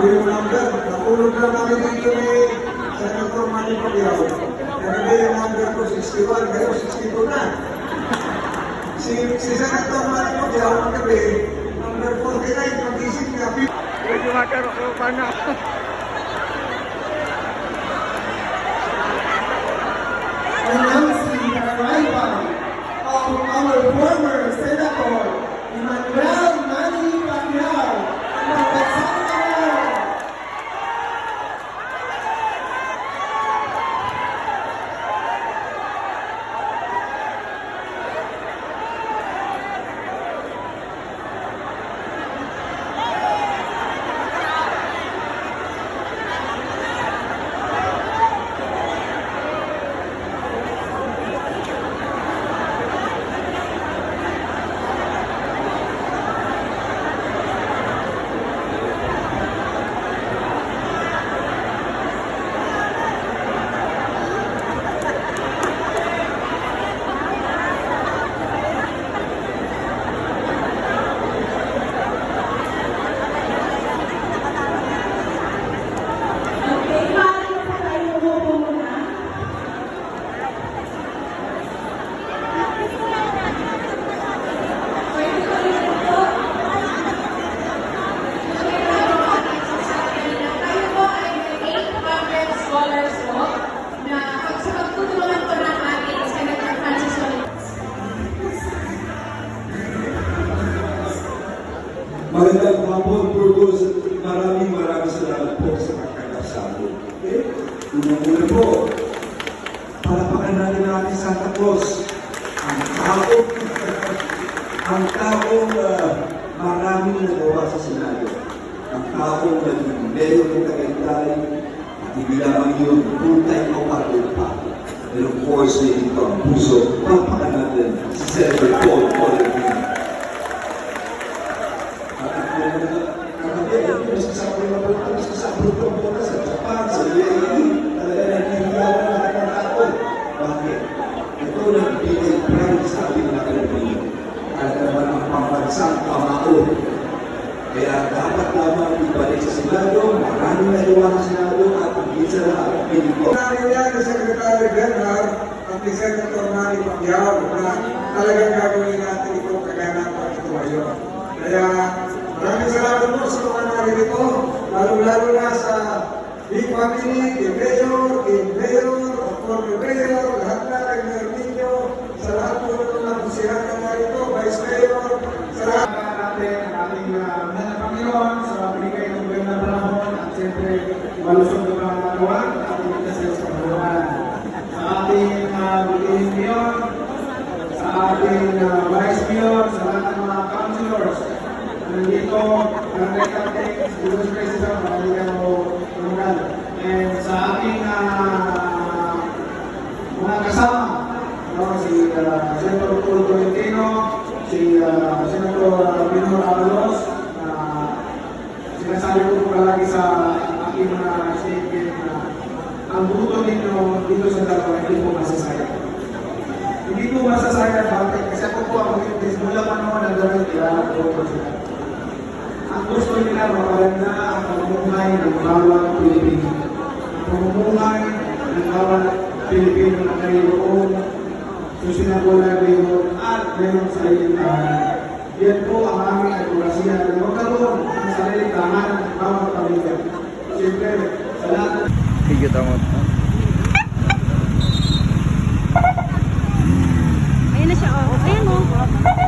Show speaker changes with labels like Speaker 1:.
Speaker 1: bilang number, natulog lang kami dito ni Senator Manny Pacquiao. Kanina yung number ko 61, ngayon 62 na. Si, si Senator Manny Pacquiao ang gabi, number 49, mag-isip niya.
Speaker 2: Medyo matter ako pa na.
Speaker 3: Hapon, Burgos. Maraming maraming salamat po sa pagkakasalo. Okay? Unang-una po, palapakan natin ang ating Santa Claus. Ang tao, ang taong uh, maraming nagawa sa Senado. Ang taong naging mayor ng Tagaytay, at hindi lamang yun, puntay o pa. And of course, ito ang puso. Palapakan natin si Senator Paul Colvin. Kaya dapat lamang ibalik sa Senado, maraming nagawa sa Senado at ang isa na ang pinito.
Speaker 1: Nangyayari ni Secretary General at ni Senator Manny Pacquiao na talagang gagawin natin ito kaganapan ito ngayon. Kaya maraming salamat po sa mga naririto, lalo-lalo na sa Big Family, kay Mayor, kay Mayor, former Mayor, lahat na
Speaker 4: ating uh, Vice Mayor, sa lahat ng mga councilors na nandito, ang Recaptex, Vice President, Maraming mo Tunggal. And sa ating uh, mga kasama, no, si uh, Senator Paul Tolentino, si uh, Senator Pino Avalos, na sinasabi ko po palagi sa aking mga statement na ang buto ninyo dito sa dalawa hindi po masasayang. Hindi po masasayang bakit? Kasi ako po ang witness mula pa naman ang gawin kaya po po sila. Ang gusto nila mapaganda ang pamumuhay ng bawat Pilipino. Ang pamumuhay ng bawat Pilipino na mayroon na mayroon at mayroon sa tahanan. Yan po ang aming advokasya na magkaroon ng sariling tahanan ng bawat pamilya. Siyempre, sa lahat ng
Speaker 2: Sige, tama. Thank you.